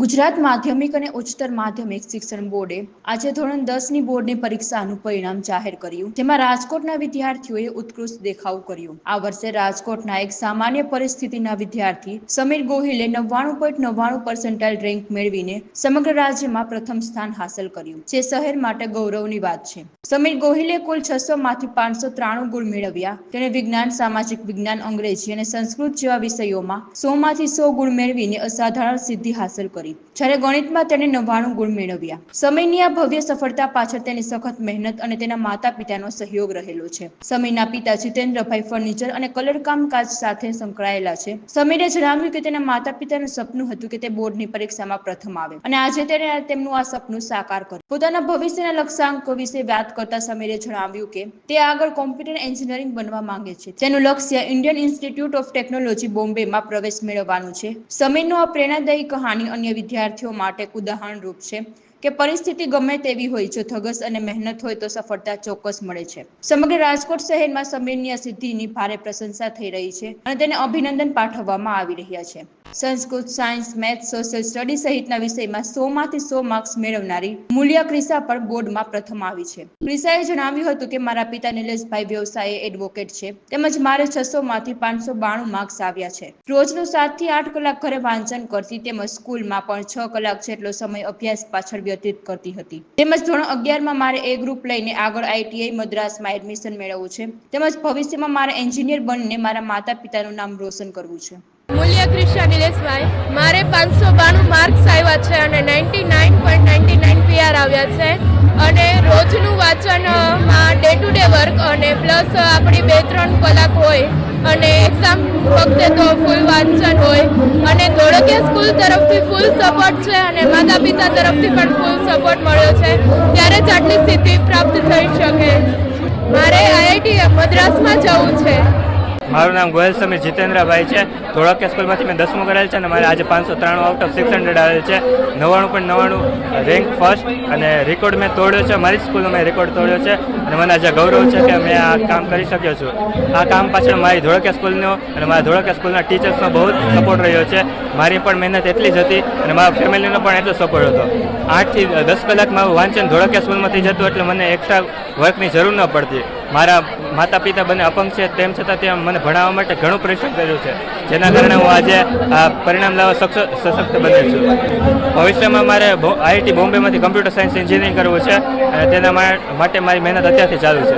ગુજરાત માધ્યમિક અને ઉચ્ચતર માધ્યમિક શિક્ષણ બોર્ડે આજે ધોરણ દસની બોર્ડની પરીક્ષાનું પરિણામ જાહેર કર્યું, જેમાં રાજકોટના વિદ્યાર્થીઓએ ઉત્કૃષ્ટ દેખાવ કર્યો. આ વર્ષે રાજકોટના એક સામાન્ય પરિસ્થિતિના વિદ્યાર્થી સમીર ગોહિલે નવ્વાણું પોઈન્ટ નવ્વાણું પર્સન્ટાઇલ રેન્ક મેળવીને સમગ્ર રાજ્યમાં પ્રથમ સ્થાન હાંસલ કર્યું, જે શહેર માટે ગૌરવની વાત છે. સમીર ગોહિલે કુલ છસો માંથી પાંચસો ત્રાણું ગુણ મેળવ્યા. તેણે વિજ્ઞાન, સામાજિક વિજ્ઞાન, અંગ્રેજી અને સંસ્કૃત જેવા વિષયોમાં સો માંથી સો ગુણ મેળવીને અસાધારણ સિદ્ધિ હાંસલ કરી. જ્યારે ગણિતમાં તેણે નવ્વાણું ગુણ મેળવ્યા. સમયની આ ભવ્ય સફળતા પાછળ તેની સખત મહેનત અને તેના માતા પિતાનો સહયોગ રહેલો છે. સમયના પિતા જીતેન્દ્રભાઈ ફર્નિચર અને કલરકામ કાજ સાથે સંકળાયેલા છે. સમીરે જણાવ્યું કે તેના માતા પિતાનું સપનું હતું કે તે બોર્ડની પરીક્ષામાં પ્રથમ આવે અને આજે તેણે તેમનું આ સપનું સાકાર કર્યું. પોતાના ભવિષ્યના લક્ષ્યાંકો વિશે વાત કરતા સમીરે જણાવ્યું કે તે આગળ કોમ્પ્યુટર એન્જિનિયરિંગ બનવા માંગે છે. તેનું લક્ષ્ય ઇન્ડિયન ઇન્સ્ટિટ્યૂટ ઓફ ટેકનોલોજી બોમ્બેમાં પ્રવેશ મેળવવાનું છે. સમીરનું આ પ્રેરણાદાયી કહાની અન્ય વિદ્યાર્થીઓ માટે એક ઉદાહરણરૂપ છે કે પરિસ્થિતિ ગમે તેવી હોય, જો ધગસ અને મહેનત હોય તો સફળતા ચોક્કસ મળે છે. સમગ્ર રાજકોટ શહેરમાં સમીરની આ સિદ્ધિની ભારે પ્રશંસા થઈ રહી છે અને તેને અભિનંદન પાઠવવામાં આવી રહ્યા છે. Sanskrit, science, math, social study સહિતના વિષયમાં સો માંથી સો માર્ક્સ મેળવનારી મૂલ્ય ક્રિસા પણ બોર્ડમાં પ્રથમ આવી છે. ક્રિસાએ જણાવ્યું હતું કે મારા પિતા નિલેશભાઈ વ્યવસાયે એડવોકેટ છે. તેમજ મારે છસો માંથી પાંચસો બાણું માર્ક્સ આવ્યા છે. રોજનું સાતથી આઠ કલાક ઘરે વાંચન કરતી તેમજ સ્કૂલમાં પણ છ કલાક જેટલો સમય અભ્યાસ પાછળ વ્યતીત કરતી હતી. તેમજ ધોરણ અગિયારમાં મારે એ ગ્રુપ લઈને આગળ આઈટીઆઈ મદ્રાસમાં એડમિશન મેળવવું છે. તેમજ ભવિષ્યમાં મારે એન્જિનિયર બનીને મારા માતા પિતાનું નામ રોશન કરવું છે. મૂલ્ય ક્રિશા નિલેશભાઈ, મારે પાંચસો બાણું માર્ક્સ આવ્યા છે અને ninety nine point ninety nine PR આવ્યા છે. અને રોજનું વાંચનમાં ડે ટુ ડે વર્ક અને પ્લસ આપણી બે ત્રણ કલાક હોય અને એક્ઝામ વખતે તો ફૂલ વાંચન હોય. અને ધોળકિયા સ્કૂલ તરફથી ફૂલ સપોર્ટ છે અને માતા પિતા તરફથી પણ ફૂલ સપોર્ટ મળ્યો છે. ત્યારે જ આટલી સિદ્ધિ પ્રાપ્ત થઈ શકે. મારે આઈઆઈટી મદ્રાસમાં જવું છે. મારું નામ ગોયલ સમીર જીતેન્દ્રભાઈ છે. ધોળકિયા સ્કૂલમાંથી મેં દસમું કરેલ છે અને મારે આજે પાંચસો ત્રાણું આઉટ ઓફ સિક્સ હંડ્રેડ આવેલ છે. નવ્વાણું પોઈન્ટ નવ્વાણું રેન્ક ફર્સ્ટ અને રેકોર્ડ મેં તોડ્યો છે. મારી સ્કૂલનો મેં રેકોર્ડ તોડ્યો છે અને મને આજે ગૌરવ છે કે મેં આ કામ કરી શક્યો છું. આ કામ પાછળ મારી ધોળકિયા સ્કૂલનો અને મારા ધોળકિયા સ્કૂલના ટીચર્સનો બહુ જ સપોર્ટ રહ્યો છે. મારી પણ મહેનત એટલી જ હતી અને મારા ફેમિલીનો પણ એટલો સપોર્ટ હતો. આઠથી દસ કલાક મારું વાંચન ધોળકિયા સ્કૂલમાંથી જતું એટલે મને એક્સ્ટ્રા વર્કની જરૂર ન પડતી. મારા માતા પિતા બંને અપંગ છે, તેમ છતાં ત્યાં મને ભણાવવા માટે ઘણું પરિશ્રમ કર્યું છે, જેના કારણે હું આજે આ પરિણામ લાવવા સશક્ત બન્યો છું. ભવિષ્યમાં મારે આઈઆઈટી બોમ્બેમાંથી કમ્પ્યુટર સાયન્સ એન્જિનિયરિંગ કરવું છે, અને તેના માટે મારી મહેનત અત્યારથી ચાલુ છે.